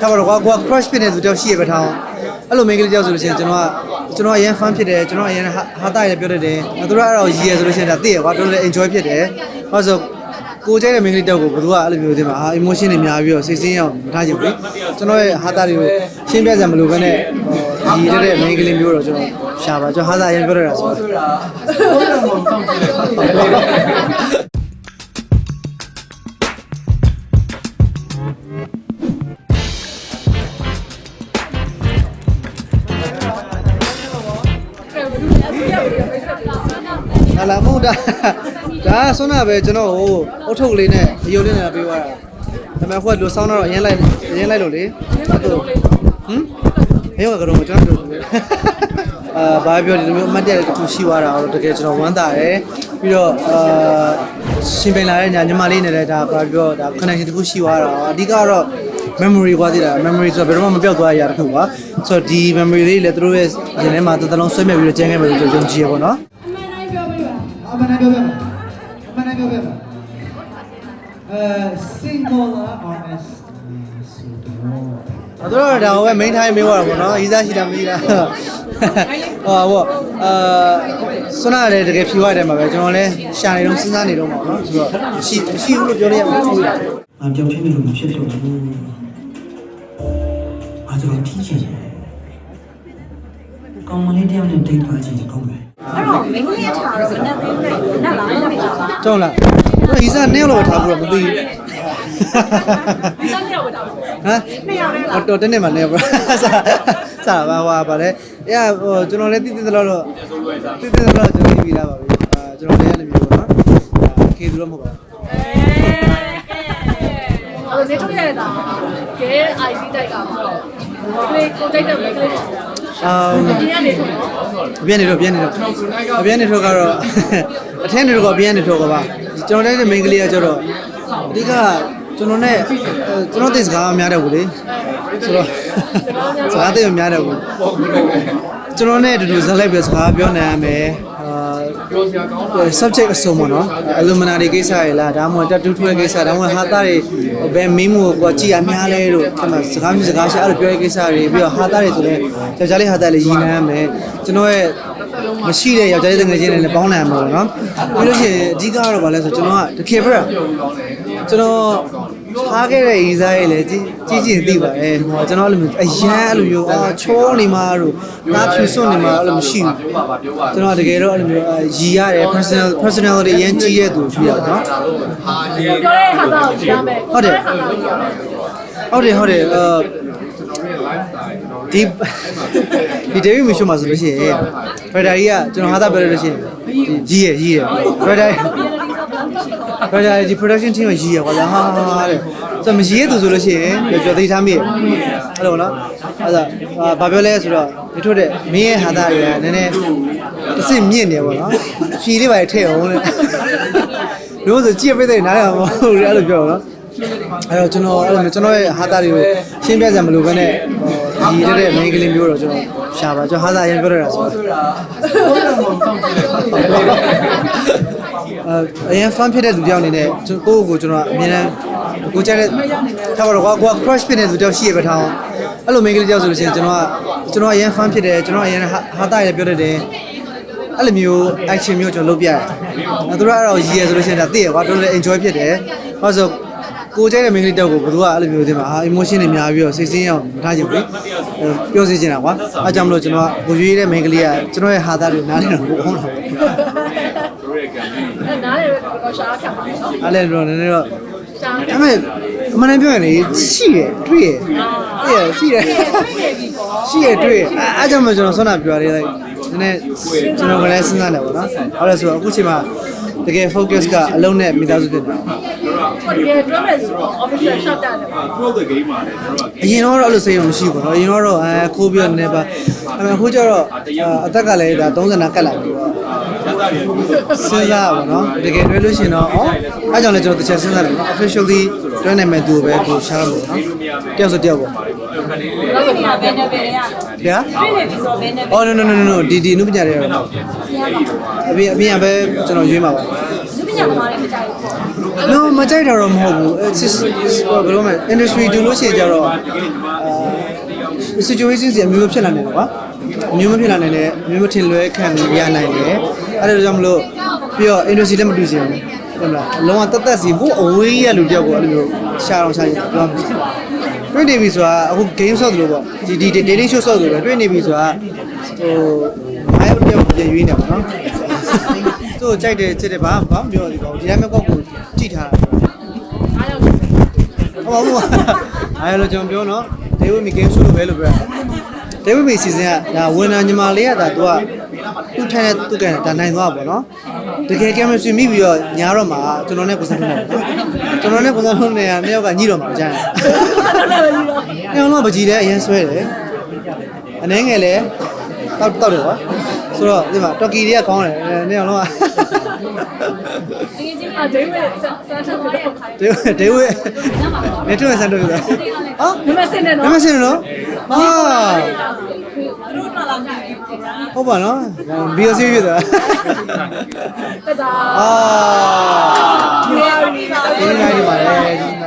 ထားပါတော့ကွာကိုက crush ဖြစ်နေတဲ့သူတယောက်ရှိရပဲထားအောင်အဲ့လိုမိန်းကလေးတယောက်ဆိုလို့ရှိရင်ကျွန်တော်ကကျွန်တော်အရင် fan ဖြစ်တယ်ကျွန်တော်အရင်ဟာဟာတာရပြောတတ်တယ်သူတို့အဲ့တော့ရည်ရဆိုလို့ရှိရင်ဒါသိရကွာတော်တော်လေး enjoy ဖြစ်တယ်ဟောဆိုကိုကြိုက်တဲ့မိန်းကလေးတယောက်ကိုဘယ်သူကအဲ့လိုမျိုးသိမှာအာ emotion တွေများပြီးတော့စိတ်ဆင်းရအောင်မထားချင်ဘူးကျွန်တော်ရဲ့ဟာတာတွေကိုရှင်းပြစရာမလိုဘဲနဲ့ရည်ရတဲ့မိန်းကလေးမျိုးတော့ကျွန်တော်ရှာပါကျွန်တော်ဟာတာအရင်ပြောတတ်တာဆိုတော့ ဟာလာမဟုတ်တာဒါကဆွမ်းနာပဲကျွန်တော်ကိုအုတ်ထုတ်လေးနဲ့အယုံလေးနဲ့ပေးသွားတာဒါပေမဲ့ခုကလူဆောင်းတော့အရင်လိုက်အရင်လိုက်လို့လေအဲ့တော့ဟမ်ဘယ်ရောကတော့ကျွန်တော်တို့အာဘာပြောဒီလိုမျိုးအမှတ်တရတစ်ခုရှိသွားတာတော့တကယ်ကျွန်တော်ဝမ်းသာတယ်ပြီးတော့အာရှင်ပင်လာတဲ့ညာညီမလေးနဲ့လည်းဒါဘာပြောဒါ connection တစ်ခုရှိသွားတာအဓိကတော့ memory ကွာသေးတာ memory ဆိုတော့ဘယ်တော့မှမပြောက်သွားရတာတစ်ခုပါဆိုတော့ဒီ memory လေးလည်းသူတို့ရဲ့ရင်ထဲမှာတစ်သလုံးဆွဲမြတ်ပြီးတော့ကျန်ခဲ့မယ်လို့ကျွန်တော်ယုံကြည်ရပါတော့ အမှန်တမ်းပြောပြမယ်အမှန်တမ်းပြောပြမယ်အဲ single လား honest ဆိုတော့အတော့ဒါဟိုပဲ main time မေးသွားတာပေါ့နော်။ဤစားရှိတာမသိလား။ဟောပေါ့အာဆွမ်းနာလည်းတကယ်ဖြေရတယ်မှာပဲကျွန်တော်လည်းရှာနေတော့စဉ်းစားနေတော့မှာပေါ့နော်။ဆိုတော့မရှိမရှိဘူးလို့ပြောလိုက်ရမှာ။အပြောင်းဖြစ်နေလို့မဖြစ်တော့ဘူးအားကြောင့်ထီးချင်တယ်ကောင်းမလေးတယောက်နဲ့ဒိတ်ပါချင်ကောင်းမယ် အဲ့တော့မင်းကြီးရဲ့ထားတော့မနဲ့မင်းနဲ့နတ်လားနတ်လားပါကြောက်လား။ဟိုဤစားနဲ့လို့ထားဘူးတော့မသိဘူးဒီစားမြောက်ဝတ်တာ။ဟမ်။တော့တက်နေမှာနေပါ။စားစားပါပါပါလေ။အဲ့ဟိုကျွန်တော်လည်းတိတိတလို့တော့တိတိတလို့ကျွန်တော်ပြီးလာပါပြီ။အာကျွန်တော်လည်းလည်းမျိုးပေါ့နော်။ခေသူတော့မဟုတ်ပါဘူးအဲ့တော့နေထုတ်ရတာကဲ ID တိုက်ကမှာကလေးကိုတိုက်တဲ့ကလေး။ အာဒီကနေထုတ်တော့အပြည့်နေတော့ပြည့်နေတော့အပြည့်နေတော့ကတော့အထက်နေတော့ကပြည့်နေတော့ကပါကျွန်တော်လည်းမိန်းကလေးကကျတော့အဓိကကျွန်တော်နဲ့ကျွန်တော်သိစကားများတယ်ဘူးလေဆိုတော့စကားသိများတယ်ဘူးကျွန်တော်နဲ့အတူတူဇက်လိုက်ပြီးစကားပြောနိုင်ရမယ်အာ subject အစုံပေါ့နော် alumni တွေကိစ္စရလားဒါမှမဟုတ် tattoo ထွဲကိစ္စဒါမှမဟုတ်ဟာတာတွေဘယ်မင်းမို့ကိုကြည်ရများလဲလို့အဲ့မှာစကားမျိုးစကားရှာအဲ့လိုပြောတဲ့ကိစ္စတွေပြီးတော့ဟာတာတွေဆိုလဲယောက်ျားလေးဟာတာလေးရည်နမ်းရမယ်ကျွန်တော်ရဲ့ မရှိတဲ့ယောက်ျားလေးတငယ်ချင်းတွေလည်းပေါင်းနိုင်မှာပေါ့နော်ပြီးလို့ရှိရင်အဓိကကတော့ဗာလဲဆိုကျွန်တော်ကတကယ်ပြကျွန်တော်ထားခဲ့တဲ့ဤစားရဲ့လေကြီးကြီးကြီးသိပါတယ်ဟိုကျွန်တော်အဲ့လိုမျိုးအရန်အဲ့လိုမျိုးအာချောနေမှာတို့နားဖြူစွန့်နေမှာအဲ့လိုမရှိဘူးကျွန်တော်တကယ်တော့အဲ့လိုမျိုးရည်ရတယ် personal personality အရင်ကြီးတဲ့သူဖြစ်ရတော့နော်ပြောတဲ့ဟာတော့ရမယ်ဟုတ်တယ်ဟုတ်တယ်ဟုတ်တယ်အာ ဒီဒီဒေးဗစ်မီရှိုမှာဆိုလို့ရှိရင်ဖရဒါရီကကျွန်တော်ဟာတာပြောလို့ရှိရင်ဒီကြီးရကြီးရဖရဒါရီဖရဒါရီဒီ production team ကကြီးရကွာဟာဟာဟာတဲ့ဆိုမကြီးရသူဆိုလို့ရှိရင်ကြော်သိထားမိရအဲ့လိုနော်အဲ့ဒါဘာပြောလဲဆိုတော့ဒီထုတ်တဲ့မင်းရဲ့ဟာတာတွေကနည်းနည်းတစ်စစ်မြင့်နေပါတော့ဖြီလေးပါထည့်အောင်လေလို့ဆိုကြည့်ပြတဲ့နားရမှာမဟုတ်ဘူးအဲ့လိုပြောတော့နော်အဲ့တော့ကျွန်တော်အဲ့လိုမျိုးကျွန်တော်ရဲ့ဟာတာတွေကိုရှင်းပြစရာမလိုဘဲနဲ့ ရည်ရတဲ့ main ကလေးမျိုးတော့ကျွန်တော်ရှာပါကျွန်တော်ဟာတာအရင်ပြောရတာဆိုတော့အဲအရင် fan ဖြစ်တဲ့လူတယောက်အနေနဲ့ကျွန်တော်ကိုယ့်ကိုယ်ကျွန်တော်အမြဲတမ်းကိုကြိုက်တဲ့ထားပါတော့ကွာကိုက crush ဖြစ်နေတဲ့လူတယောက်ရှိရပဲထားအောင်အဲ့လို main ကလေးတယောက်ဆိုလို့ရှိရင်ကျွန်တော်ကကျွန်တော်အရင် fan ဖြစ်တယ်ကျွန်တော်အရင်ဟာတာရပြောတတ်တယ်အဲ့လိုမျိုး action မျိုးကျွန်တော်လုပ်ပြရတယ်။အဲသူတို့အဲ့တော့ရည်ရဆိုလို့ရှိရင်ဒါသိရကွာတော်တော်လေး enjoy ဖြစ်တယ်။ဟောဆို ကိုကြိုက်တဲ့ main ကလေးတောက်ကိုဘယ်သူကအဲ့လိုမျိုးသိမှာအာ emotion တွေများပြီးတော့စိတ်ဆင်းရအောင်မထားချင်ဘူး။ပြောစီချင်တာကွာ။အဲကြောင့်မလို့ကျွန်တော်ကကိုရွေးတဲ့ main ကလေးကကျွန်တော်ရဲ့ဟာသားတွေနားလည်တော့ဘုံအောင်တာပေါ့အဲ့နားလေတော့ရှားခံပါတော့။အဲ့လည်းတော့နည်းနည်းတော့ရှားဒါပေမဲ့အမှန်တမ်းပြောရင်လေရှိရတွေ့ရတွေ့ရရှိရရှိရတွေ့ရအဲအားကြောင့်မကျွန်တော်ဆွမ်းနာပြောရလိုက်နည်းနည်းကျွန်တော်ကလည်းစဉ်းစားနေပါတော့ဟုတ်လဲဆိုတော့အခုချိန်မှာ တကယ် focus ကအလုံးနဲ့မိသားစုဖြစ်တယ်ဟိုတကယ်ပြောမယ်ဆိုတော့ official shot တာတယ်ပါအရင်တော့အဲ့လိုစိတ်ရမရှိဘူးပေါ့နော်အရင်တော့အဲခိုးပြီးတော့နည်းပါအဲ့မဲ့အခုကျတော့အသက်ကလည်းဒါ30နာကတ်လာပြီတော့စဉ်းစားပါတော့တကယ်တွေ့လို့ရှိရင်တော့ဩအဲကြောင့်လည်းကျွန်တော်တစ်ချက်စဉ်းစားတယ်နော် officially တွဲနိုင်မဲ့သူကိုပဲကိုရှားလို့နော်တယောက်ဆိုတယောက်ပေါ့ တော့ဆိုတော့ဘယ်နဲ့ပဲရဗျာပြည့်နေပြီဆိုဘယ်နဲ့ Oh no no no no no ဒီဒီနုပညာတွေတော့အပြင်အပြင်ကပဲကျွန်တော်ရွေးမှာပါလူပညာသမားတွေမကြိုက်ဘူး no မကြိုက်တာတော့မဟုတ်ဘူး it's just ဘယ်လိုမလဲ industry တူလို့ရှိရင်ကြတော့အာ situation စီအမျိုးမျိုးဖြစ်လာနေတယ်ကွာအမျိုးမျိုးဖြစ်လာနေတယ်အမျိုးမျိုးထင်လွဲခံရနိုင်တယ်အဲ့ဒါကြောင့်မလို့ပြီးတော့ industry လည်းမတူစီအောင်ဟုတ်လားအလုံးဝတက်တက်စီဟိုအဝေးကြီးရလူတယောက်ကိုအဲ့လိုမျိုးရှာအောင်ရှာရင်ပြောမှာ တွေ့နေပြီဆိုတာအခု game ဆော့တယ်လို့ပေါ့ဒီဒီ dating show ဆော့တယ်ပဲတွေ့နေပြီဆိုတာဟိုမိုင်းတယောက်ကိုပြန်ရွေးနေပါတော့သူ့ကိုကြိုက်တယ်ချစ်တယ်ဘာဘာမပြောသေးပါဘူးဒီတိုင်းမဲ့ကောက်ကိုကြည့်ထားတာအားရောက်ဟုတ်ပါဘူးအားရလို့ကျွန်တော်ပြောနော် David Me Game Show လို့ပဲလို့ပြောတာ David Me season ကဒါဝင်နာညီမလေးကဒါသူကသူ့ထိုင်တဲ့သူ့ကန်ဒါနိုင်သွားပါဘောနော် တကယ် chemistry မိပြီးတော့ညာတော့မှာကျွန်တော်နဲ့ကိုစံထုံးနေတယ်နော်ကျွန်တော်နဲ့ကိုစံထုံးနေရနှစ်ယောက်ကညှိတော့မှာကြာတယ်အဲ့တော့ပကြီးတဲ့အရင်ဆွဲတယ်အနေငယ်လဲတောက်တောက်တယ်ကွာဆိုတော့ဒီမှာတော်ကီတွေကကောင်းတယ်နှစ်ယောက်လုံးကဒီကြီးအဒိဝဲစမ်းထုတ်တော့ခိုင်းဒေဝဒေဝနေထွေးဆန်တော့ပြောဟာနမစင်းနဲ့နနော်မစင်နော်ဟာဟုတ်ပါနော်ဘီယိုစီးပြ တက်တာအာဒီနေ့ဒီမှာလေ